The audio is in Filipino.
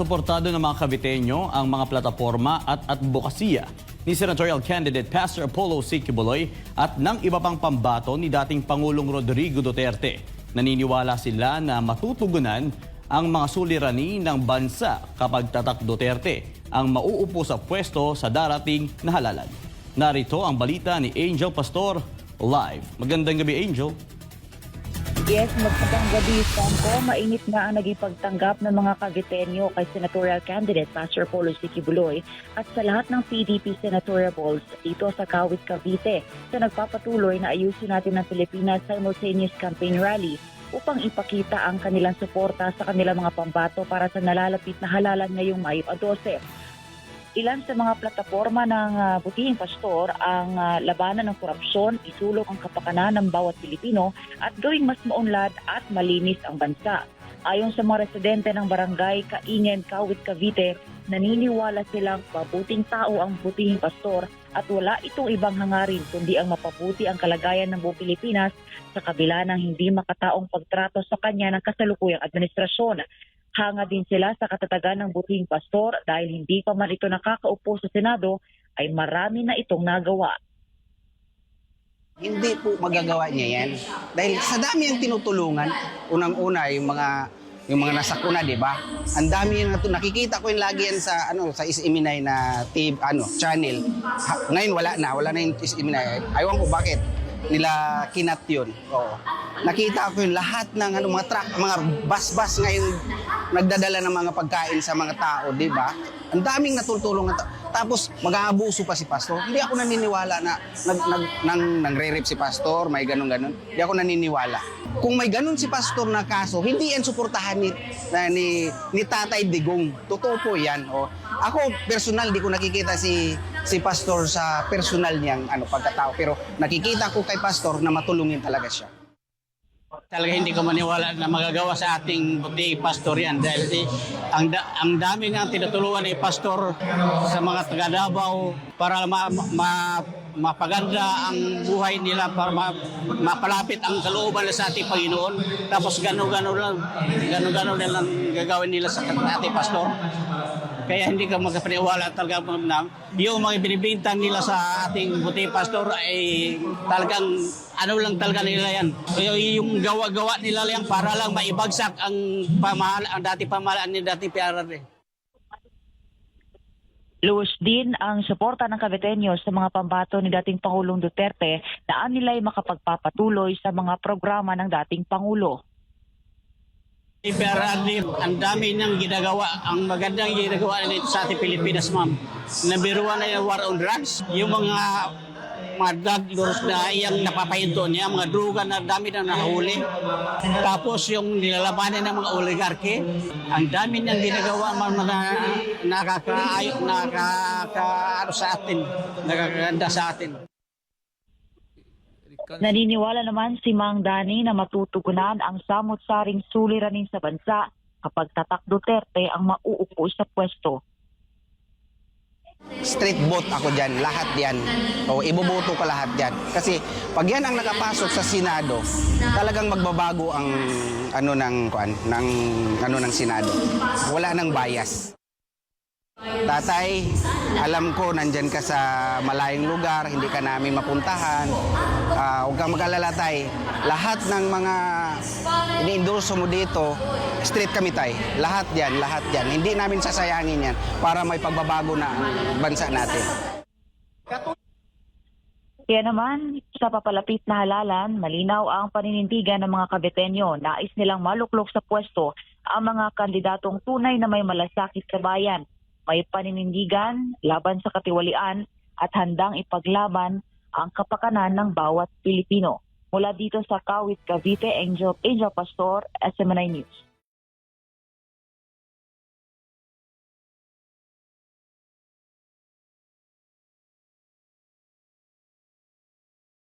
Suportado ng mga Caviteño ang mga plataforma at advokasya ni Senatorial Candidate Pastor Apollo C. Kibuloy at ng iba pang pambato ni dating Pangulong Rodrigo Duterte. Naniniwala sila na matutugunan ang mga sulirani ng bansa kapag tatak Duterte ang mauupo sa pwesto sa darating na halalan. Narito ang balita ni Angel Pastor live. Magandang gabi Angel. Yes, magandang gabi, Sampo. Mainit nga ang naging pagtanggap ng mga Caviteño kay senatorial candidate Pastor Polo C. Kibuloy at sa lahat ng PDP senatorial balls dito sa Kawit, Cavite sa nagpapatuloy na ayusin natin ng Pilipinas Simultaneous Campaign Rally upang ipakita ang kanilang suporta sa kanilang mga pambato para sa nalalapit na halalan ngayong Mayo 12. Ilan sa mga plataforma ng uh, butihing pastor ang ah, labanan ng korupsyon, isulong ang kapakanan ng bawat Pilipino at gawing mas maunlad at malinis ang bansa. Ayon sa mga residente ng barangay Kaingen, Kawit, Cavite, naniniwala silang mabuting tao ang butihing pastor at wala itong ibang hangarin kundi ang mapabuti ang kalagayan ng buong Pilipinas sa kabila ng hindi makataong pagtrato sa kanya ng kasalukuyang administrasyon. Hanga din sila sa katatagan ng butihing pastor dahil hindi pa man ito nakakaupo sa Senado ay marami na itong nagawa. Hindi po magagawa niya yan. Dahil sa dami ang tinutulungan, unang-una yung mga yung mga nasakuna, di ba? Ang dami yung nakikita ko yung lagi yan sa ano sa Isiminay na TV, ano, channel. Ha, ngayon wala na, wala na yung Isiminay. Aywan ko bakit nila kinat yun. Oo. Nakita ko yung lahat ng ano, mga truck, mga bus-bus ngayon nagdadala ng mga pagkain sa mga tao, di ba? Ang daming natutulong na ta- tapos mag-aabuso pa si pastor. Hindi ako naniniwala na nag, nag, nang, nangre-rape si pastor, may ganun-ganun. Hindi ako naniniwala. Kung may ganun si pastor na kaso, hindi yan suportahan ni, ni, ni Tatay Digong. Totoo po yan. O, ako, personal, di ko nakikita si si pastor sa personal niyang ano, pagkatao. Pero nakikita ko kay pastor na matulungin talaga siya. Talaga hindi ko maniwala na magagawa sa ating buti pastor yan. Dahil di, ang, da, ang dami nga tinutulungan ni pastor sa mga taga Davao para ma, ma, mapaganda ang buhay nila para ma, mapalapit ang kalooban nila sa ating Panginoon. Tapos gano'n-gano'n lang gano'n-gano'n lang gagawin nila sa ating pastor kaya hindi ka magkapaniwala talaga na yung mga binibintang nila sa ating buti pastor ay talagang ano lang talaga nila yan. Yung gawa-gawa nila yan para lang maibagsak ang pamahal ang dati pamahalaan ni dati PRR. Luwes din ang suporta ng Caviteño sa mga pambato ni dating Pangulong Duterte na anilay makapagpapatuloy sa mga programa ng dating Pangulo. PRR, ang dami niyang ginagawa. Ang magandang ginagawa nila sa ating Pilipinas, ma'am. Nabiruan na yung war on drugs. Yung mga mga drug lords na iyang napapahinto niya, mga droga na dami na nahuli. Tapos yung nilalabanan ng mga oligarke, ang dami niyang ginagawa mga na, nakakaayo, nakaka, ano sa atin, nakakaganda sa atin. Naniniwala naman si Mang Dani na matutugunan ang samot-saring suliranin sa bansa kapag tatak Duterte ang mauupo sa pwesto. Street vote ako dyan, lahat yan. O iboboto ko lahat yan. Kasi pag yan ang nakapasok sa Senado, talagang magbabago ang ano ng kuan, ng ano ng Senado. Wala nang bias. Tatay, alam ko nandyan ka sa malayong lugar, hindi ka namin mapuntahan. Ah, huwag kang mag-alala, tay. Lahat ng mga ini-endorso mo dito, straight kami, tay. Lahat yan, lahat yan. Hindi namin sasayangin yan para may pagbabago na ang bansa natin. Kaya naman, sa papalapit na halalan, malinaw ang paninindigan ng mga Caviteño. Nais nilang maluklok sa pwesto ang mga kandidatong tunay na may malasakit sa bayan. May paninindigan, laban sa katiwalian, at handang ipaglaban ang kapakanan ng bawat Pilipino. Mula dito sa Kawit, Cavite, Angel, Angel Pastor, SMNI News.